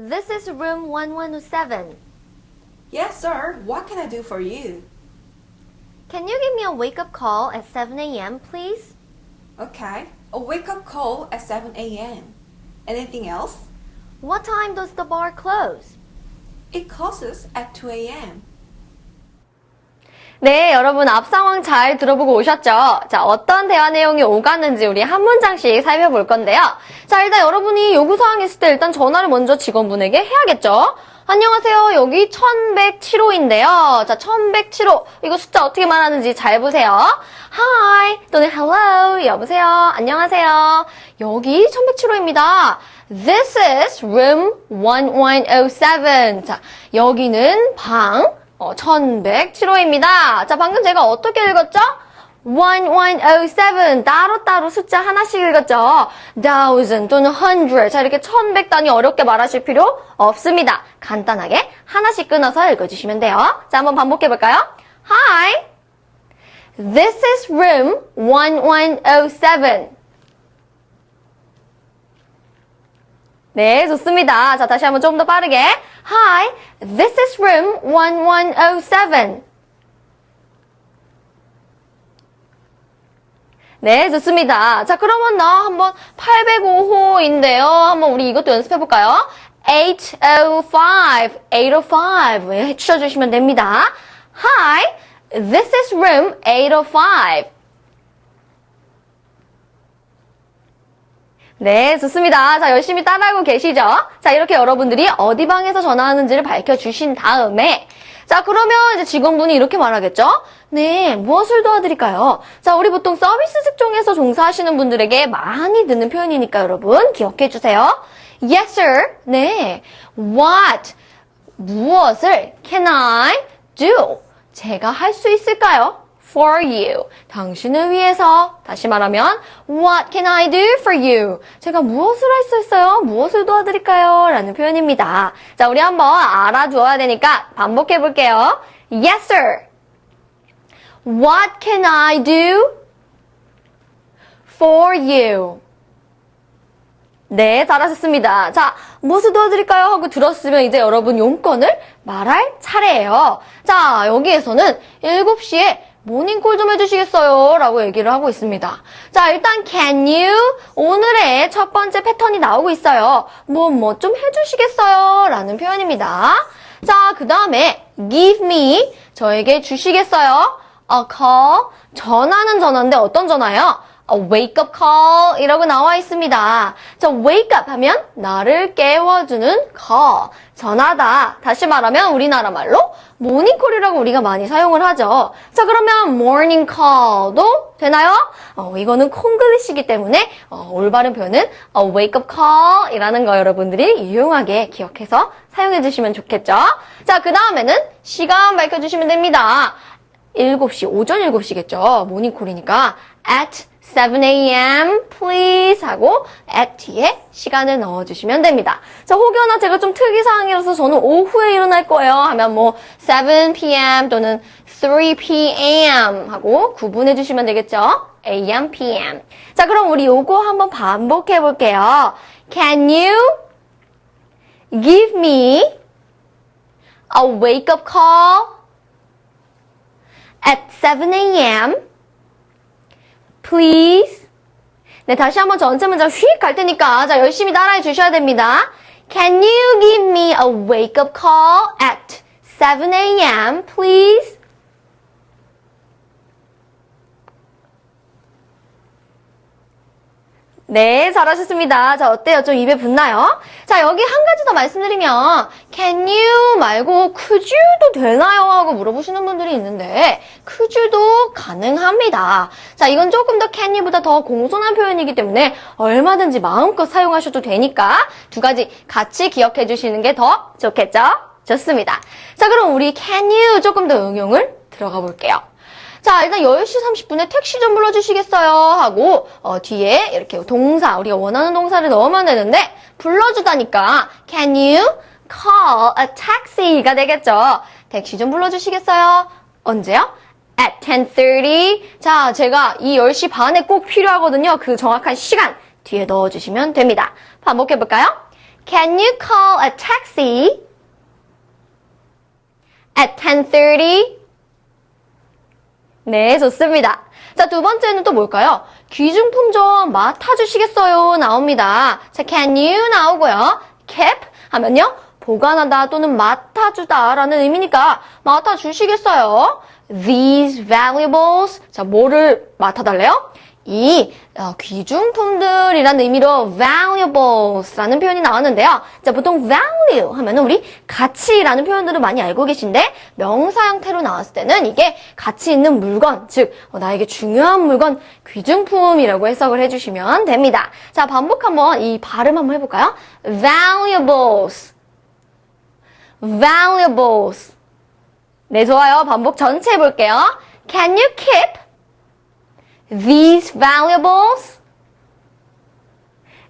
This is room 1107. Yes, sir. What can I do for you? Can you give me a wake up call at 7 a.m., please? Okay. A wake up call at 7 a.m. Anything else? What time does the bar close? It closes at 2 a.m. 네, 여러분 앞 상황 잘 들어보고 오셨죠? 자, 어떤 대화 내용이 오갔는지 우리 한 문장씩 살펴볼 건데요. 자, 일단 여러분이 요구 사항이 있을 때 일단 전화를 먼저 직원분에게 해야겠죠? 안녕하세요. 여기 1107호인데요. 자, 1107호. 이거 숫자 어떻게 말하는지 잘 보세요. Hi 또는 hello. 여보세요. 안녕하세요. 여기 1107호입니다. This is room 1107. 자, 여기는 방 어, 1107호입니다. 자, 방금 제가 어떻게 읽었죠? 1107 따로따로 숫자 하나씩 읽었죠. thousand 또는 hundred 자 이렇게 1100 단위 어렵게 말하실 필요 없습니다. 간단하게 하나씩 끊어서 읽어주시면 돼요. 자 한번 반복해 볼까요? Hi, this is room 1107 네, 좋습니다. 자, 다시 한번 좀 더 빠르게. Hi, this is room 1107. 네, 좋습니다. 자, 그러면 나 한번 805호인데요. 한번 우리 이것도 연습해 볼까요? 805, 805. 네, 해주셔주시면 됩니다. Hi, this is room 805. 네, 좋습니다. 자, 열심히 따라하고 계시죠? 자, 이렇게 여러분들이 어디 방에서 전화하는지를 밝혀주신 다음에, 자, 그러면 이제 직원분이 이렇게 말하겠죠? 네, 무엇을 도와드릴까요? 자, 우리 보통 서비스 직종에서 종사하시는 분들에게 많이 듣는 표현이니까 여러분, 기억해 주세요. Yes, sir. 네. What? 무엇을 can I do? 제가 할 수 있을까요? For you. 당신을 위해서. 다시 말하면, what can I do for you? 제가 무엇을 할 수 있어요? 무엇을 도와드릴까요? 라는 표현입니다. 자, 우리 한번 알아두어야 되니까 반복해 볼게요. Yes, sir. What can I do for you? 네, 잘하셨습니다. 자, 무엇을 도와드릴까요? 하고 들었으면 이제 여러분 용건을 말할 차례예요. 자, 여기에서는 7시에 모닝콜 좀 해주시겠어요? 라고 얘기를 하고 있습니다. 자, 일단 can you? 오늘의 첫 번째 패턴이 나오고 있어요. 뭐, 뭐 좀 해주시겠어요? 라는 표현입니다. 자, 그 다음에 give me. 저에게 주시겠어요? a call. 전화는 전화인데 어떤 전화예요? A wake up call 이라고 나와 있습니다. 자, wake up 하면 나를 깨워주는 call. 전화다. 다시 말하면 우리나라 말로 모닝콜이라고 우리가 많이 사용을 하죠. 자, 그러면 morning call도 되나요? 어, 이거는 콩글리시기 때문에 어, 올바른 표현은 a wake up call 이라는 거 여러분들이 유용하게 기억해서 사용해 주시면 좋겠죠. 자, 그 다음에는 시간 밝혀주시면 됩니다. 7시, 오전 7시겠죠. 모닝콜이니까 at 7 a.m. please 하고 at 뒤에 시간을 넣어주시면 됩니다. 자, 혹여나 제가 좀 특이사항이라서 저는 오후에 일어날 거예요 하면 뭐 7 p.m. 또는 3 p.m. 하고 구분해 주시면 되겠죠. a.m. p.m. 자, 그럼 우리 요거 한번 반복해 볼게요. Can you give me a wake up call at 7 a.m. please. 네, 다시 한번 전체 문장 휙 갈 테니까 자, 열심히 따라해 주셔야 됩니다. Can you give me a wake up call at 7 a.m. please? 네, 잘하셨습니다. 자, 어때요? 좀 입에 붙나요? 자, 여기 한 가지 더 말씀드리면, can you 말고 could you도 되나요? 하고 물어보시는 분들이 있는데, could you도 가능합니다. 자, 이건 조금 더 can you보다 더 공손한 표현이기 때문에 얼마든지 마음껏 사용하셔도 되니까 두 가지 같이 기억해 주시는 게 더 좋겠죠? 좋습니다. 자, 그럼 우리 can you 조금 더 응용을 들어가 볼게요. 자, 일단 10시 30분에 택시 좀 불러주시겠어요? 하고, 어, 뒤에 이렇게 동사, 우리가 원하는 동사를 넣으면 되는데, 불러주다니까, can you call a taxi가 되겠죠? 택시 좀 불러주시겠어요? 언제요? at 10.30. 자, 제가 이 10시 반에 꼭 필요하거든요. 그 정확한 시간 뒤에 넣어주시면 됩니다. 반복해볼까요? Can you call a taxi at 10:30? 네, 좋습니다. 자, 두 번째는 또 뭘까요? 귀중품 좀 맡아주시겠어요? 나옵니다. 자, can you 나오고요. keep 하면요. 보관하다 또는 맡아주다 라는 의미니까 맡아주시겠어요? These valuables. 자, 뭐를 맡아달래요? 이 어, 귀중품들이라는 의미로 valuables라는 표현이 나왔는데요. 자, 보통 value 하면은 우리 가치라는 표현들을 많이 알고 계신데 명사 형태로 나왔을 때는 이게 가치 있는 물건, 즉 어, 나에게 중요한 물건, 귀중품이라고 해석을 해주시면 됩니다. 자, 반복 한번 이 발음 한번 해볼까요? valuables, valuables. 네, 좋아요. 반복 전체 해볼게요. Can you keep these valuables?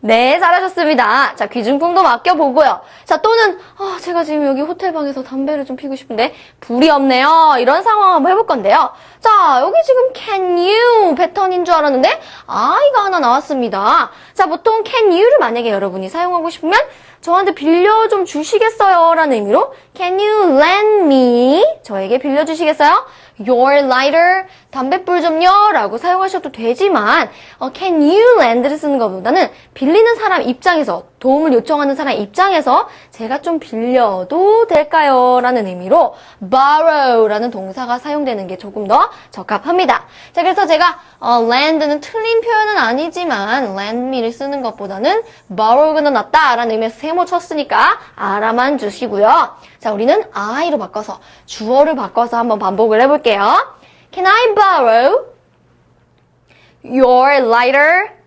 네, 잘하셨습니다. 자, 귀중품도 맡겨보고요. 자, 또는, 아, 제가 지금 여기 호텔방에서 담배를 좀 피고 싶은데, 불이 없네요. 이런 상황 한번 해볼 건데요. 자, 여기 지금 can you 패턴인 줄 알았는데, I가 하나 나왔습니다. 자, 보통 can you를 만약에 여러분이 사용하고 싶으면, 저한테 빌려 좀 주시겠어요? 라는 의미로, can you lend me? 저에게 빌려주시겠어요? your lighter, 담뱃불 좀요 라고 사용하셔도 되지만 어, can you lend를 쓰는 것보다는 빌리는 사람 입장에서 도움을 요청하는 사람 입장에서 제가 좀 빌려도 될까요? 라는 의미로 borrow라는 동사가 사용되는 게 조금 더 적합합니다. 자, 그래서 제가 어, lend는 틀린 표현은 아니지만 lend me를 쓰는 것보다는 borrow가 더 낫다라는 의미에서 세모 쳤으니까 알아만 주시고요. 자, 우리는 I로 바꿔서 주어를 바꿔서 한번 반복을 해볼게요. Can I borrow your lighter?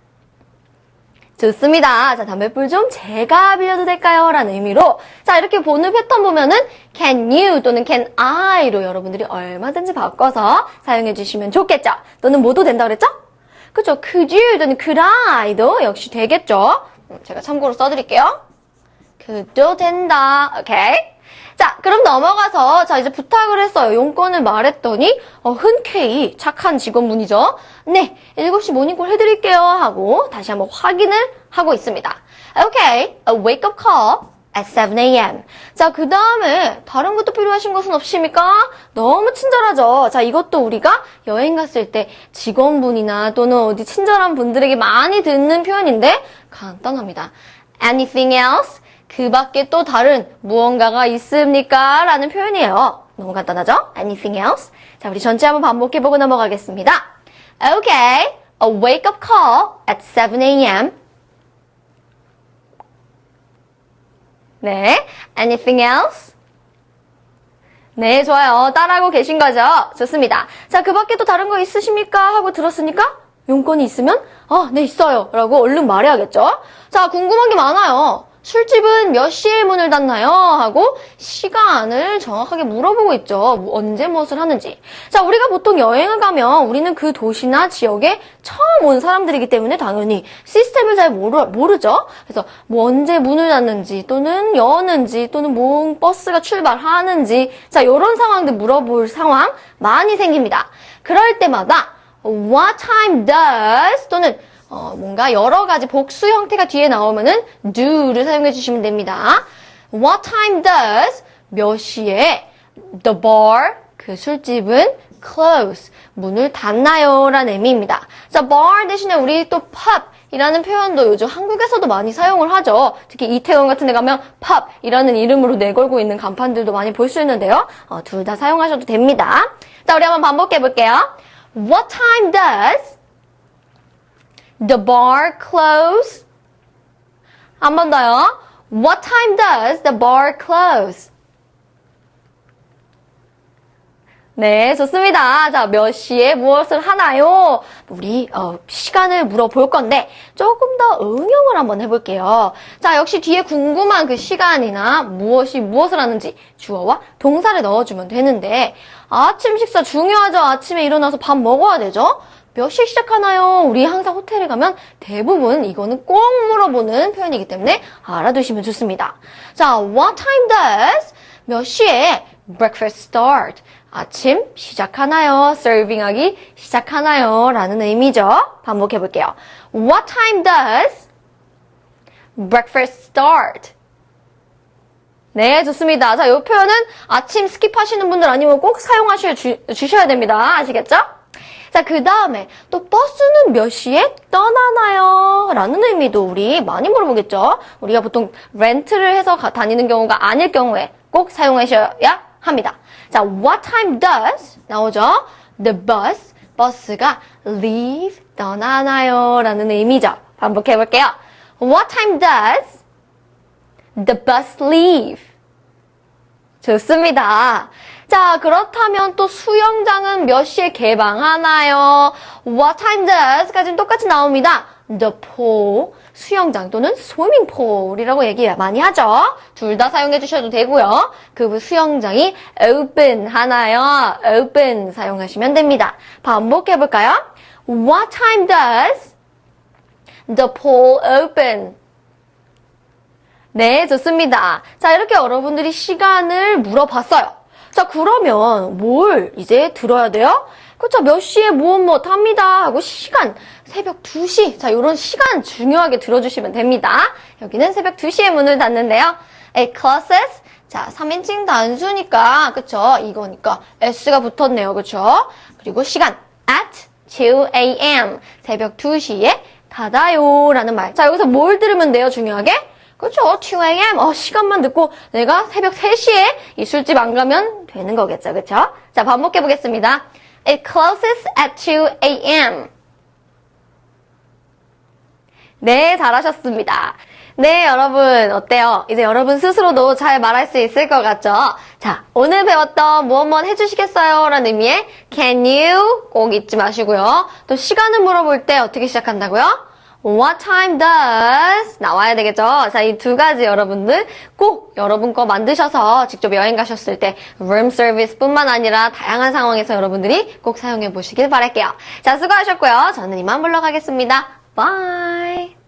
좋습니다. 자, 담배불 좀 제가 빌려도 될까요? 라는 의미로 자, 이렇게 보는 패턴 보면은 can you 또는 can I로 여러분들이 얼마든지 바꿔서 사용해 주시면 좋겠죠? 또는 뭐도 된다 그랬죠? 그죠? could you 또는 could I도 역시 되겠죠? 음, 제가 참고로 써드릴게요. 그도 된다. 오케이. 자, 그럼 넘어가서 자 이제 부탁을 했어요. 용건을 말했더니 어, 흔쾌히 착한 직원분이죠. 네, 7시 모닝콜 해드릴게요 하고 다시 한번 확인을 하고 있습니다. 오케이, a wake up call at 7 a.m. 자, 그 다음에 다른 것도 필요하신 것은 없습니까? 너무 친절하죠. 자, 이것도 우리가 여행 갔을 때 직원분이나 또는 어디 친절한 분들에게 많이 듣는 표현인데 간단합니다. Anything else? 그 밖에 또 다른 무언가가 있습니까? 라는 표현이에요. 너무 간단하죠? Anything else? 자, 우리 전체 한번 반복해보고 넘어가겠습니다. Okay, a wake-up call at 7 a.m. 네, anything else? 네, 좋아요. 따라하고 계신 거죠? 좋습니다. 자, 그 밖에 또 다른 거 있으십니까? 하고 들었으니까 용건이 있으면 아, 네, 있어요. 라고 얼른 말해야겠죠? 자, 궁금한 게 많아요. 술집은 몇 시에 문을 닫나요? 하고 시간을 정확하게 물어보고 있죠. 뭐 언제 무엇을 하는지. 자, 우리가 보통 여행을 가면 우리는 그 도시나 지역에 처음 온 사람들이기 때문에 당연히 시스템을 잘 모르, 모르죠. 그래서 뭐 언제 문을 닫는지 또는 여는지 또는 뭐 버스가 출발하는지 자, 이런 상황들 물어볼 상황 많이 생깁니다. 그럴 때마다 what time does 또는 어, 뭔가 여러 가지 복수 형태가 뒤에 나오면은 do를 사용해 주시면 됩니다. What time does 몇 시에 the bar 그 술집은 close 문을 닫나요? 라는 의미입니다. 자, bar 대신에 우리 또 pub 이라는 표현도 요즘 한국에서도 많이 사용을 하죠. 특히 이태원 같은 데 가면 pub이라는 이름으로 내걸고 있는 간판들도 많이 볼 수 있는데요. 어, 둘 다 사용하셔도 됩니다. 자, 우리 한번 반복해 볼게요. What time does The bar close? 한 번 더요. What time does the bar close? 네, 좋습니다. 자, 몇 시에 무엇을 하나요? 우리 어, 시간을 물어볼 건데 조금 더 응용을 한번 해볼게요. 자, 역시 뒤에 궁금한 그 시간이나 무엇이 무엇을 하는지 주어와 동사를 넣어주면 되는데 아침 식사 중요하죠. 아침에 일어나서 밥 먹어야 되죠. 몇 시에 시작하나요? 우리 항상 호텔에 가면 대부분 이거는 꼭 물어보는 표현이기 때문에 알아두시면 좋습니다. 자, what time does? 몇 시에 breakfast start? 아침 시작하나요? 서빙하기 시작하나요? 라는 의미죠. 반복해 볼게요. What time does breakfast start? 네, 좋습니다. 자, 이 표현은 아침 스킵하시는 분들 아니면 꼭 사용하셔야 주, 주셔야 됩니다. 아시겠죠? 자, 그 다음에 또 버스는 몇 시에 떠나나요? 라는 의미도 우리 많이 물어보겠죠? 우리가 보통 렌트를 해서 가- 다니는 경우가 아닐 경우에 꼭 사용하셔야 합니다. 자, what time does 나오죠? The bus, 버스가 leave, 떠나나요? 라는 의미죠. 반복해 볼게요. What time does the bus leave? 좋습니다. 자, 그렇다면 또 수영장은 몇 시에 개방하나요? What time does? 까지는 똑같이 나옵니다. The pool, 수영장 또는 swimming pool이라고 얘기 많이 하죠. 둘 다 사용해 주셔도 되고요. 그 수영장이 open 하나요? open 사용하시면 됩니다. 반복해 볼까요? What time does the pool open? 네, 좋습니다. 자, 이렇게 여러분들이 시간을 물어봤어요. 자, 그러면 뭘 이제 들어야 돼요? 그쵸, 몇 시에 무엇 무엇 합니다. 하고 시간, 새벽 2시. 자, 요런 시간 중요하게 들어주시면 됩니다. 여기는 새벽 2시에 문을 닫는데요. A classes. 자, 3인칭 단수니까, 그쵸? 이거니까 S가 붙었네요. 그쵸? 그리고 시간, at 2 a.m. 새벽 2시에 닫아요. 라는 말. 자, 여기서 뭘 들으면 돼요? 중요하게? 그렇죠. 2am. 어, 시간만 듣고 내가 새벽 3시에 이 술집 안 가면 되는 거겠죠. 그렇죠? 자, 반복해 보겠습니다. It closes at 2 a.m. 네, 잘하셨습니다. 네, 여러분, 어때요? 이제 여러분 스스로도 잘 말할 수 있을 것 같죠? 자, 오늘 배웠던 무엇 무엇 해주시겠어요? 라는 의미의 can you 꼭 잊지 마시고요. 또 시간을 물어볼 때 어떻게 시작한다고요? What time does 나와야 되겠죠? 자, 이 두 가지 여러분들 꼭 여러분 거 만드셔서 직접 여행 가셨을 때 room service 뿐만 아니라 다양한 상황에서 여러분들이 꼭 사용해 보시길 바랄게요. 자, 수고하셨고요. 저는 이만 물러가겠습니다. Bye!